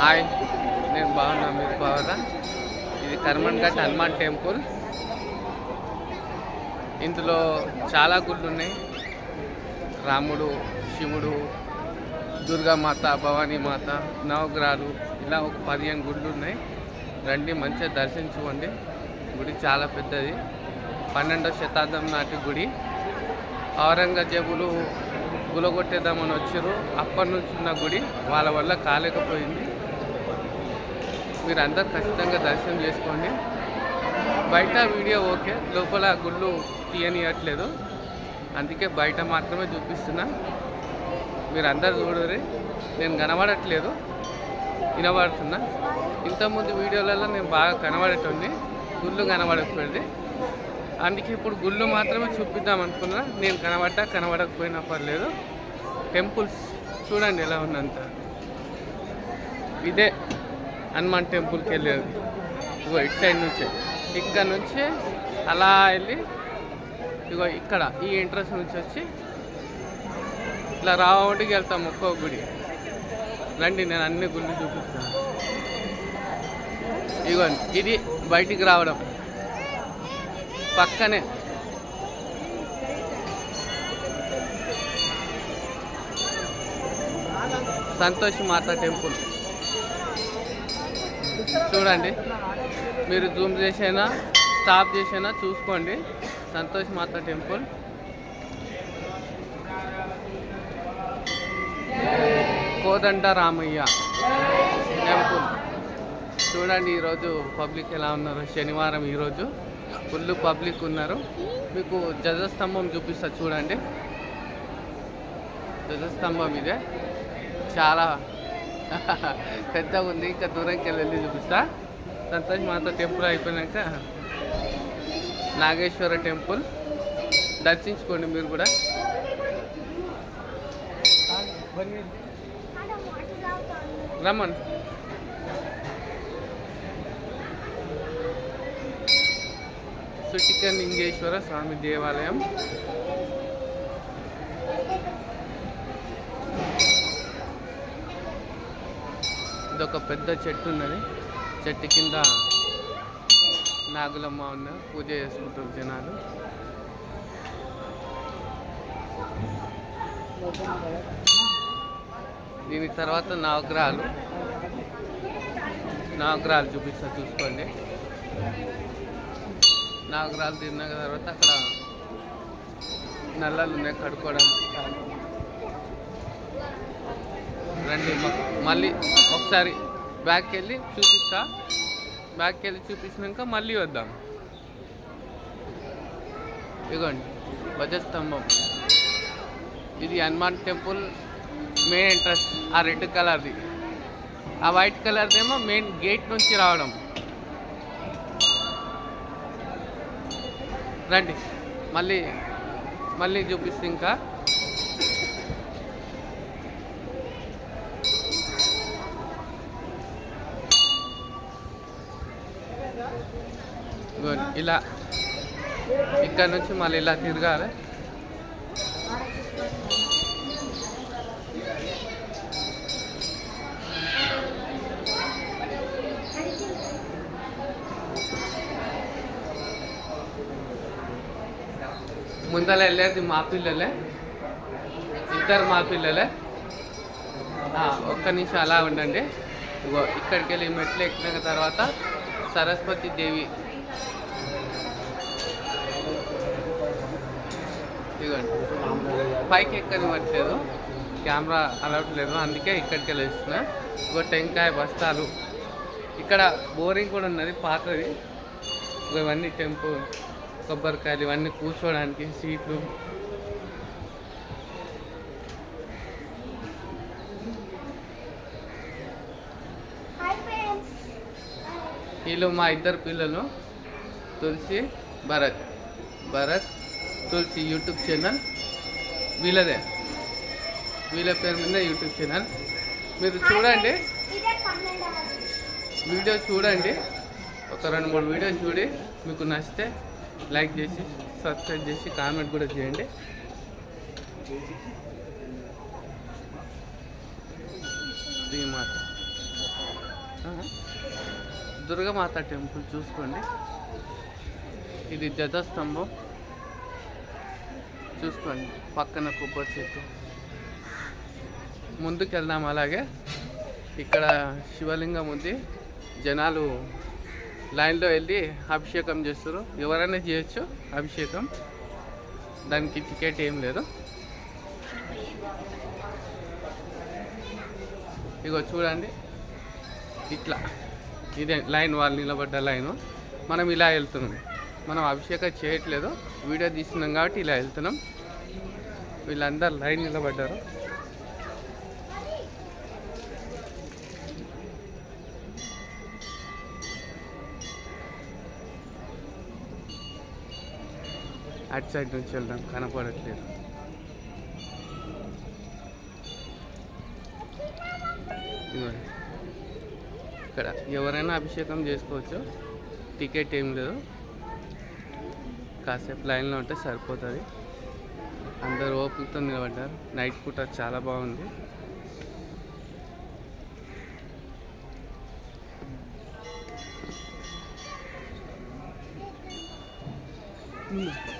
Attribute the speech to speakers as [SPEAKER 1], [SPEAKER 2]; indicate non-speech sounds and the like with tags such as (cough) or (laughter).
[SPEAKER 1] Hi నేను బాగున్నా మీరు బాగున్నా ఇది కర్మన్ ఘట్ హనుమాన్ టెంపుల్. ఇందులో చాలా గుళ్ళు ఉన్నాయి రాముడు శివుడు దుర్గామాత భవానీ మాత నవగ్రహాలు ఇలా ఒక పదిహేను గుళ్ళు ఉన్నాయి రండి మంచిగా దర్శించుకోండి. గుడి చాలా పెద్దది. పన్నెండవ శతాబ్దం నాటి గుడి. ఔరంగజేబులు గులగొట్టేద్దామని వచ్చారు అప్పటి నుంచి ఉన్న గుడి వాళ్ళ వల్ల కాలేకపోయింది. మీరు అందరు ఖచ్చితంగా దర్శనం చేసుకోండి. బయట వీడియో ఓకే లోపల గుళ్ళు తీయనియట్లేదు. అందుకే బయట మాత్రమే చూపిస్తున్నా. మీరు అందరు చూడరు నేను కనబడట్లేదు వినబడుతున్నా. ఇంతకుముందు వీడియోలలో నేను బాగా కనబడేటోంది గుళ్ళు కనబడకపోయింది. అందుకే ఇప్పుడు గుళ్ళు మాత్రమే చూపిద్దాం అనుకున్నా. నేను కనబడ్డా కనబడకపోయినా పర్లేదు. టెంపుల్స్ చూడండి ఎలా ఉన్నంత. ఇదే. హనుమాన్ టెంపుల్కి వెళ్ళేది ఇగో ఇటు సైడ్ నుంచే. ఇక్కడ నుంచి అలా వెళ్ళి ఇగో ఇక్కడ ఈ ఎంట్రన్స్ నుంచి వచ్చి ఇట్లా రావడానికి వెళ్తాం ఒక్కో గుడి. రండి నేను అన్ని గుళ్ళు చూపిస్తాను. ఇగో ఇది బయటికి రావడం. పక్కనే. సంతోష్ మాత టెంపుల్. చూడండి. మీరు జూమ్ చేసైనా స్టాప్ చేసైనా చూసుకోండి. సంతోష్ మాత టెంపుల్. కోదండ రామయ్య టెంపుల్. చూడండి ఈరోజు పబ్లిక్ ఎలా ఉన్నారు? శనివారం ఈరోజు ఫుల్ పబ్లిక్ ఉన్నారు. మీకు ధ్వజస్తంభం చూపిస్తా చూడండి. ధ్వజస్తంభం ఇదే. చాలా (laughs) పెద్దగా ఉంది ఇంకా దూరంకి వెళ్ళి చూపిస్తా. సంతోష్ మాత టెంపుల్ అయిపోయినాక నాగేశ్వర టెంపుల్. దర్శించుకోండి మీరు కూడా. రమ్మన్. సుటిక లింగేశ్వర స్వామి దేవాలయం. ఇది ఒక పెద్ద చెట్టు ఉన్నది చెట్టు కింద నాగులమ్మ ఉన్న పూజ చేసుకుంటారు జనాలు. దీని తర్వాత నవగ్రహాలు నవగ్రహాలు చూపిస్తా చూసుకోండి. నవగ్రహాలు తిన్న తర్వాత అక్కడ నల్లలు ఉన్నాయి కడుక్కోవడానికి. రండి మళ్ళీ ఒకసారి బ్యాక్కి వెళ్ళి చూపిస్తా. బ్యాక్కి వెళ్ళి చూపించినాక మళ్ళీ వద్దాం. ఇదిగోండి ధ్వజస్తంభం. ఇది హనుమాన్ టెంపుల్ మెయిన్ ఎంట్రన్స్ ఆ రెడ్ కలర్ది. ఆ వైట్ కలర్దేమో మెయిన్ గేట్ నుంచి రావడం. రండి మళ్ళీ మళ్ళీ చూపిస్తే ఇంకా. ఇదిగోండి, ఇలా ఇక్కడ నుంచి మళ్ళీ ఇలా తిరగాలి. ముందర వెళ్ళేది మా పిల్లలే ఇద్దరు మా పిల్లలే. ఒక్క నిమిషం అలా ఉండండి. ఇగో ఇక్కడికి వెళ్ళి మెట్లు ఎక్కిన తర్వాత సరస్వతి దేవి ఇదిగోండి పైకి ఎక్కనివ్వట్లేదు కెమెరా అలవట్లేదు అందుకే ఇక్కడికి వెళ్ళి ఇస్తున్నా ఇగో టెంకాయ బస్తాలు. ఇక్కడ బోరింగ్ కూడా ఉన్నది పాతది. ఇవన్నీ టెంపు కొబ్బరికాయలు ఇవన్నీ కూర్చోడానికి సీట్లు. వీళ్ళు మా ఇద్దరు పిల్లలు Tulasi Bharat. Bharat Tulasi YouTube channel. వీళ్ళదే. వీళ్ళ పేరు మీద యూట్యూబ్ ఛానల్. మీరు చూడండి. వీడియో చూడండి. ఒక రెండు మూడు వీడియోలు చూడి. మీకు నచ్చితే లైక్ చేసి సబ్స్క్రైబ్ చేసి కామెంట్ కూడా చేయండి. శ్రీమాత. దుర్గమాత టెంపుల్ చూసుకోండి. ఇది జతస్తంభం చూసుకోండి పక్కన కొబ్బరి చెట్టు. ముందుకు వెళ్దాం అలాగే. ఇక్కడ శివలింగం ఉంది. జనాలు లైన్లో వెళ్ళి అభిషేకం చేస్తారు ఎవరైనా చేయొచ్చు అభిషేకం. దానికి టికెట్ ఏం లేదు. ఇగో చూడండి. ఇట్లా. ఇదే లైన్ వాళ్ళు నిలబడ్డ లైను. మనం ఇలా వెళ్తున్నాం. మనం అభిషేకం చేయట్లేదు. వీడియో తీస్తున్నాం కాబట్టి ఇలా వెళ్తున్నాం. వీళ్ళందరూ లైన్ నిలబడ్డారు. అటు సైడ్ నుంచి వెళ్దాం. కనపడట్లేదు. ఇక్కడ ఎవరైనా అభిషేకం చేసుకోవచ్చు. టికెట్ ఏం లేదు. కాసేపు లైన్లో ఉంటే సరిపోతుంది. అందరు ఓపులతో నిలబడ్డారు. నైట్ పూట చాలా బాగుంది.
[SPEAKER 2] ముందు